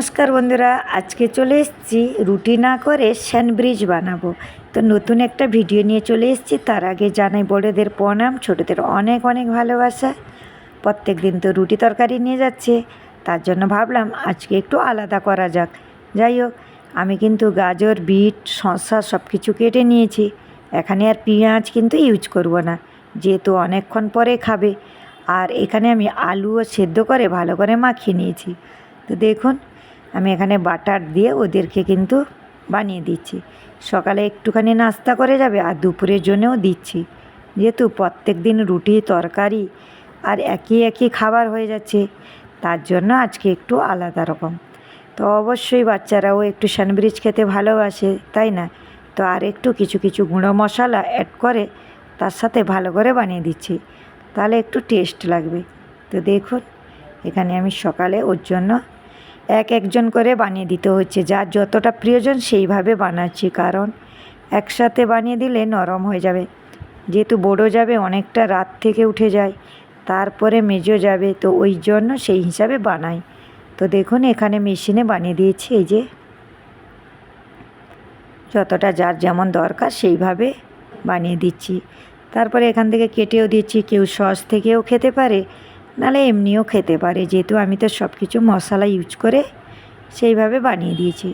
নমস্কার বন্ধুরা, আজকে চলে এসেছি রুটি না করে স্যান্ডব্রিজ বানাবো। তো নতুন একটা ভিডিও নিয়ে চলে এসেছি, তার আগে জানাই বড়দের প্রণাম, ছোটদের অনেক অনেক ভালোবাসা। প্রত্যেক দিন তো রুটি তরকারি নিয়ে যাচ্ছে, তার জন্য ভাবলাম আজকে একটু আলাদা করা যাক। যাই হোক, আমি কিন্তু গাজর, বিট, শসা সব কিছু কেটে নিয়েছি। এখানে আর পেঁয়াজ কিন্তু ইউজ করব না, যেহেতু অনেকক্ষণ পরে খাবে। আর এখানে আমি আলুও সেদ্ধ করে ভালো করে মাখিয়ে নিয়েছি। তো দেখুন আমি এখানে বাটার দিয়ে ওদেরকে কিন্তু বানিয়ে দিচ্ছি। সকালে একটুখানি নাস্তা করে যাবে আর দুপুরের জন্যও দিচ্ছি। যেহেতু প্রত্যেক দিন রুটি, তরকারি আর একই একই খাবার হয়ে যাচ্ছে, তার জন্য আজকে একটু আলাদা রকম। তো অবশ্যই বাচ্চারাও একটু স্যান্ডউইচ খেতে ভালোবাসে, তাই না? তো আর একটু কিছু কিছু গুঁড়ো মশলা অ্যাড করে তার সাথে ভালো করে বানিয়ে দিচ্ছি। তাহলে একটু টেস্ট লাগবে। তো দেখুন, এখানে আমি সকালে ওর জন্য এক একজন করে বানিয়ে দিতে হচ্ছে। যার যতটা প্রয়োজন সেইভাবে বানাচ্ছি, কারণ একসাথে বানিয়ে দিলে নরম হয়ে যাবে। যেহেতু বড়ো যাবে, অনেকটা রাত থেকে উঠে যায়, তারপরে মেজো যাবে, তো ওই জন্য সেই হিসাবে বানাই। তো দেখুন, এখানে মেশিনে বানিয়ে দিয়েছি, এই যে। যতটা যার যেমন দরকার সেইভাবে বানিয়ে দিচ্ছি। তারপরে এখান থেকে কেটেও দিচ্ছি, কেউ সস থেকেও খেতে পারে নাহলে এমনিও খেতে পারে। যেহেতু আমি তো সব কিছু মশলা ইউজ করে সেইভাবে বানিয়ে দিয়েছি।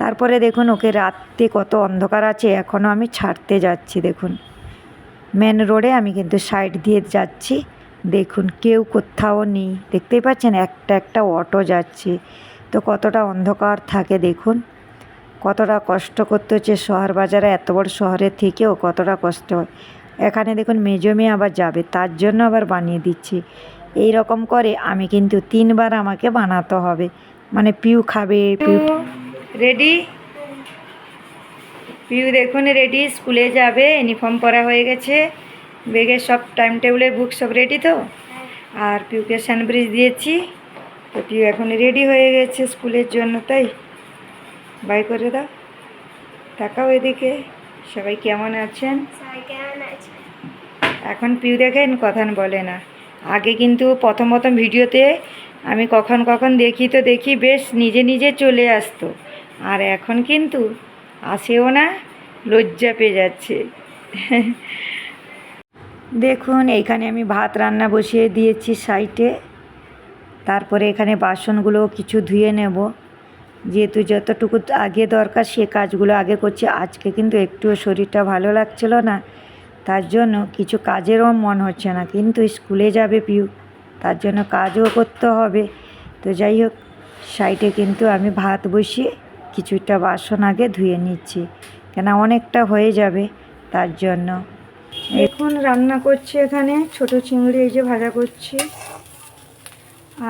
তারপরে দেখুন, ওকে রাত্রে কত অন্ধকার আছে এখনও আমি ছাড়তে যাচ্ছি, দেখুন। মেন রোডে আমি কিন্তু সাইড দিয়ে যাচ্ছি। দেখুন, কেউ কোথাও নেই। দেখতেই পাচ্ছেন, একটা একটা অটো যাচ্ছে। তো কতটা অন্ধকার থাকে, দেখুন। কতটা কষ্ট করতে হচ্ছে শহর বাজারে, এত বড় শহরের থেকেও কতটা কষ্ট হয়। এখানে দেখুন, মেজো মেয়ে আবার যাবে, তার জন্য আবার বানিয়ে দিচ্ছি। এই রকম করে আমি কিন্তু তিনবার আমাকে বানাতে হবে। মানে পিউ খাবে পিউ রেডি পিউ দেখুন রেডি স্কুলে যাবে ইউনিফর্ম পরা হয়ে গেছে বেগের সব টাইম টেবিলের বুক সব রেডি তো? আর পিউকে স্যান্ডব্রিজ দিয়েছি তো পিউ এখন রেডি হয়ে গেছে স্কুলের জন্য তাই? বাই করে দাও। তাকাও এদিকে সবাই কেমন আছেন? এখন পিউ দেখেন কথা বলে না। আগে কিন্তু প্রথম প্রথম ভিডিওতে আমি কখন কখন দেখি তো দেখি বেশ নিজে নিজে চলে আসতো। আর এখন কিন্তু আসেও না, লজ্জা পেয়ে যাচ্ছে। দেখুন এইখানে আমি ভাত রান্না বসিয়ে দিয়েছি সাইডে। তারপরে এখানে বাসনগুলো কিছু ধুয়ে নেব। যেহেতু যতটুকু আগে দরকার সে কাজগুলো আগে করছি, আজকে কিন্তু একটুও শরীরটা ভালো লাগছিল না। তার জন্য কিছু কাজেরও মন হচ্ছে না। কিন্তু স্কুলে যাবে পিউ, তার জন্য কাজও করতে হবে। তো যাই হোক, সাইডে কিন্তু আমি ভাত বসিয়ে কিছুটা বাসন আগে ধুয়ে নিচ্ছি কেন অনেকটা হয়ে যাবে তার জন্য। এখন রান্না করছি এখানে ছোট চিংড়ি এই যে ভাজা করছি।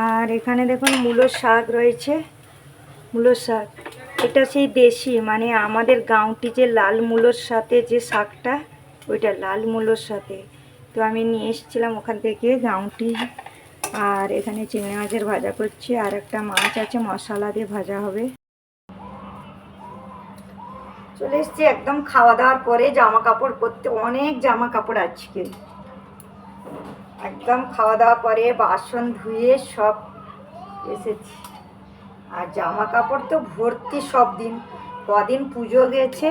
আর এখানে দেখুন মূলো শাক রয়েছে, মূলো শাক। এটা সেই দেশি মানে আমাদের গাঁওটি যে লাল মূলোর সাথে যে শাকটা ওইটা লাল মূলোর সাথে। তো আমি নিয়ে এসেছিলাম ওখান থেকে গাঁওটি আর এখানে চিংড়ি মাছের ভাজা করছি। আর একটা মাছ আছে, মশলা দিয়ে ভাজা হবে। চলে এসছি একদম খাওয়া দাওয়ার পরে জামা কাপড় পরতে। অনেক জামা কাপড় আজকে। একদম খাওয়া দাওয়া পরে বাসন ধুয়ে সব এসেছি। আর জামা কাপড় তো ভর্তি সব দিন। কদিন পুজো গেছে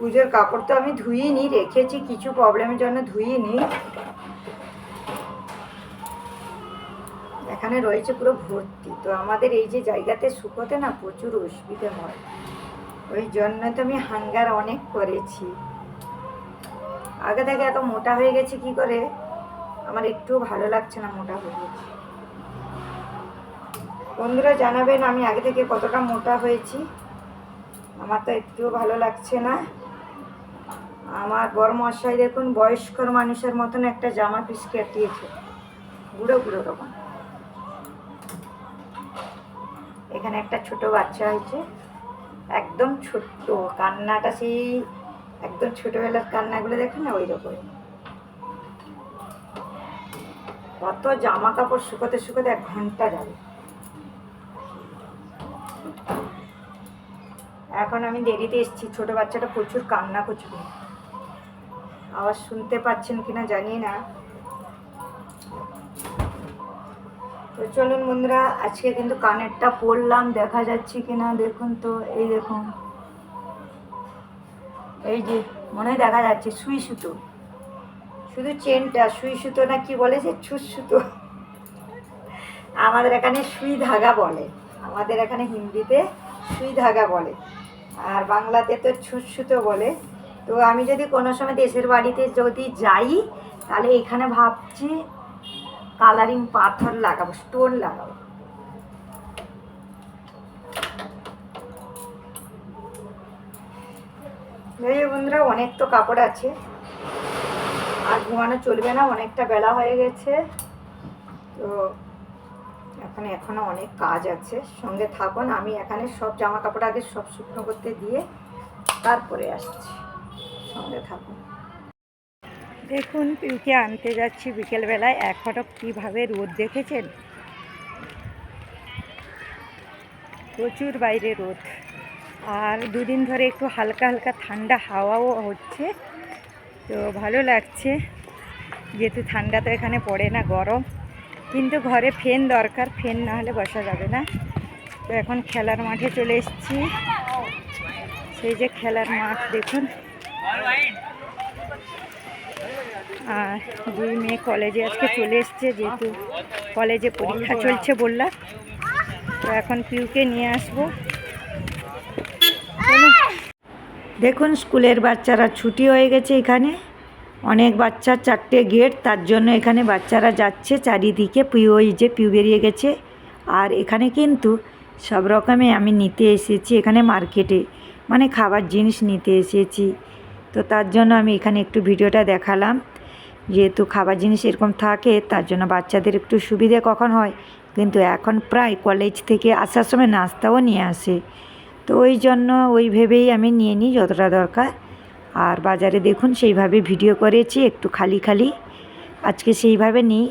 পুজোর কাপড় তো আমি ধুইনি, রেখেছি, কিছু প্রবলেমের জন্য ধুইনি। এখানে রয়েছে পুরো ভর্তি। তো আমাদের এই যে জায়গাতে শুকোতে না প্রচুর অসুবিধে হয়। ওই জন্য তো আমি হাঙ্গার অনেক করেছি। আগে থেকে এত মোটা হয়ে গেছে কি করে? আমার একটু ভালো লাগছে না মোটা হয়ে গেছে। বন্ধুরা জানাবেন আমি আগে থেকে কতটা মোটা হয়েছি। আমার তো একটুও ভালো লাগছে না। আমার বড় মশাই দেখুন বয়স্কর মানুষের মতন একটা জামা পিস কাটিয়েছে। বুড়ো বুড়ো রকম। এখানে একটা ছোট বাচ্চা হয়েছে। একদম ছোট্ট, কান্নাটা সেই একদম ছোটবেলার কান্নাগুলো দেখেন না ওই রকম কত জামা কাপড় শুকোতে শুকোতে এক ঘণ্টা যাবে। এখন আমি দেরিতে এসেছি, ছোট বাচ্চাটা প্রচুর কান্না করছিল আওয়াজ শুনতে পাচ্ছেন কিনা জানি না। তো চলুন বন্ধুরা, আজকে কিন্তু কানেরটা পরলাম দেখা যাচ্ছে কিনা দেখুন তো, এই দেখুন। এই যে, মনে দেখা যাচ্ছে, সুই সুতো। শুধু চেনটা, সুই সুতো না, কি বলে যে ছুস সুতো? আমাদের এখানে সুই ধাগা বলে। আমাদের এখানে হিন্দিতে সুই ধাগা বলে। আর বাংলাতে তো ছুস সুতো বলে। তো আমি যদি কোনো সময় দেশের বাড়িতে যদি যাই, তাহলে এখানে ভাবছি কালারিং পাথর লাগাবো স্টোন লাগাবো। বন্ধুরা, অনেক তো কাপড় আছে। আর ঘুমানো চলবে না, অনেকটা বেলা হয়ে গেছে। তো এখন এখনও অনেক কাজ আছে। সঙ্গে থাকুন, আমি এখানে সব জামা কাপড় আগে সব শুকনো করতে দিয়ে তারপরে আসছি। সঙ্গে থাকুন। দেখুন, পিউকে আনতে যাচ্ছি বিকেলবেলায়। এখনও কীভাবে রোদ দেখেছেন? প্রচুর বাইরে রোদ। আর দুদিন ধরে একটু হালকা হালকা ঠান্ডা হাওয়াও হচ্ছে। তো ভালো লাগছে। যেহেতু ঠান্ডা তো এখানে পড়ে না, গরম। কিন্তু ঘরে ফ্যান দরকার। ফ্যান না হলে বসা যাবে না। তো এখন খেলার মাঠে চলে এসেছি। সেই যে খেলার মাঠ, দেখুন। আর দুই মেয়ে কলেজে আজকে চলে এসছে, যেহেতু কলেজে পরীক্ষা চলছে বললাম তো এখন পিউকে নিয়ে আসব। দেখুন, স্কুলের বাচ্চারা ছুটি হয়ে গেছে এখানে। অনেক বাচ্চা, চারটে গেট তার জন্য এখানে বাচ্চারা যাচ্ছে। চারিদিকে পিউ, ওই যে পিউ বেরিয়ে গেছে। আর এখানে কিন্তু সব রকমে আমি নিতে এসেছি। এখানে মার্কেটে মানে খাবার জিনিস নিতে এসেছি। তো তার জন্য আমি এখানে একটু ভিডিওটা দেখালাম। যেহেতু খাবার জিনিস এরকম থাকে, তার জন্য বাচ্চাদের একটু সুবিধে কখন হয়? কিন্তু এখন প্রায় কলেজ থেকে আসার সময় নাস্তাও নিয়ে আসে। তো ওই জন্য ওই ভেবেই আমি নিয়ে নিই যতটা দরকার। আর বাজারে দেখুন, সেইভাবে ভিডিও করেছি, একটু খালি খালি। আজকে সেইভাবে নিই।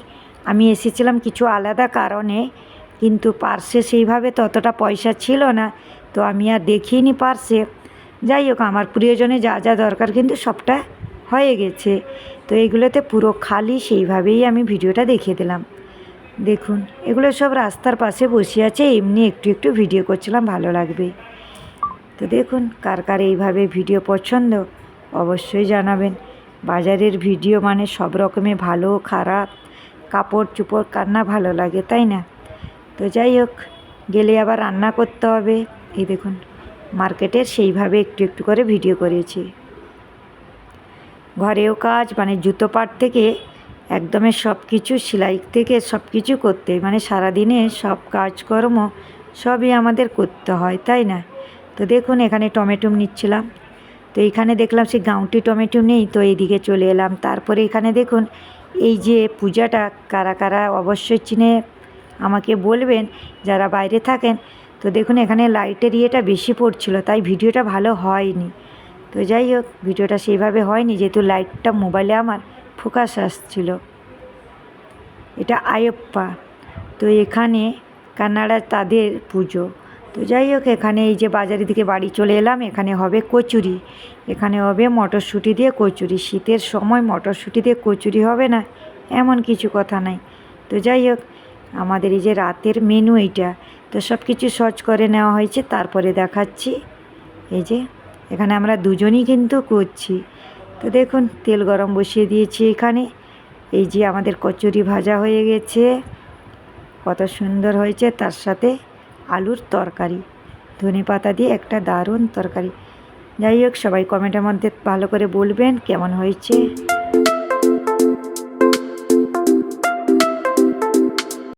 আমি এসেছিলাম কিছু আলাদা কারণে, কিন্তু পার্সে সেইভাবে ততটা পয়সা ছিল না। তো আমি আর দেখিনি পার্সে যাই হোক, আমার প্রিয়জনে যা যা দরকার কিন্তু সবটা হয়ে গেছে। তো এগুলোতে পুরো খালি সেইভাবেই আমি ভিডিওটা দেখিয়ে দিলাম। দেখুন, এগুলো সব রাস্তার পাশে বসে আছে, এমনি একটু একটু ভিডিও করছিলাম, ভালো লাগবে। তো দেখুন, কার কার এইভাবে ভিডিও পছন্দ অবশ্যই জানাবেন। বাজারের ভিডিও মানে সব রকমের ভালো, খারাপ, কাপড় চুপড় কান্না ভালো লাগে, তাই না? তো যাই হোক, গেলে আবার রান্না করতে হবে। এই দেখুন মার্কেটের সেইভাবে একটু একটু করে ভিডিও করেছি। ঘরেও কাজ মানে জুতো পাট থেকে একদমই সব কিছু সেলাই থেকে সব কিছু করতে। মানে সারাদিনে সব কাজকর্ম সবই আমাদের করতে হয়, তাই না? তো দেখুন, এখানে টমেটো নিচ্ছিলাম। তো এখানে দেখলাম সে গাউটি টমেটো নেই, তো এইদিকে চলে এলাম। তারপরে এখানে দেখুন, এই যে পূজাটা কারা কারা অবশ্যই চিনে আমাকে বলবেন। যারা বাইরে থাকেন তো দেখুন, এখানে লাইটের ইয়েটা বেশি পড়ছিল, তাই ভিডিওটা ভালো হয়নি। তো যাই হোক, ভিডিওটা সেইভাবে হয়নি, যেহেতু লাইটটা মোবাইলে আমার ফোকাস আসছিল। এটা আয়প্পা তো এখানে কানাডা তাদের পুজো। তো যাই হোক, এখানে এই যে বাজারের দিকে বাড়ি চলে এলাম, এখানে হবে কচুরি। এখানে হবে মটরশুঁটি দিয়ে কচুরি। শীতের সময় মটরশুঁটি দিয়ে কচুরি হবে না, এমন কিছু কথা নাই। তো যাই হোক, আমাদের এই যে রাতের মেনু এইটা তো সব কিছু সচ করে নেওয়া হয়েছে, তারপরে দেখাচ্ছি। এই যে, এখানে আমরা দুজনই কিন্তু করছি। তো দেখুন, তেল গরম বসিয়ে দিয়েছি এখানে। এই যে আমাদের কচুরি ভাজা হয়ে গেছে। কত সুন্দর হয়েছে, তার সাথে আলুর তরকারি। ধনে পাতা দিয়ে একটা দারুণ তরকারি। যাই হোক, সবাই কমেন্টের মধ্যে ভালো করে বলবেন, কেমন হয়েছে?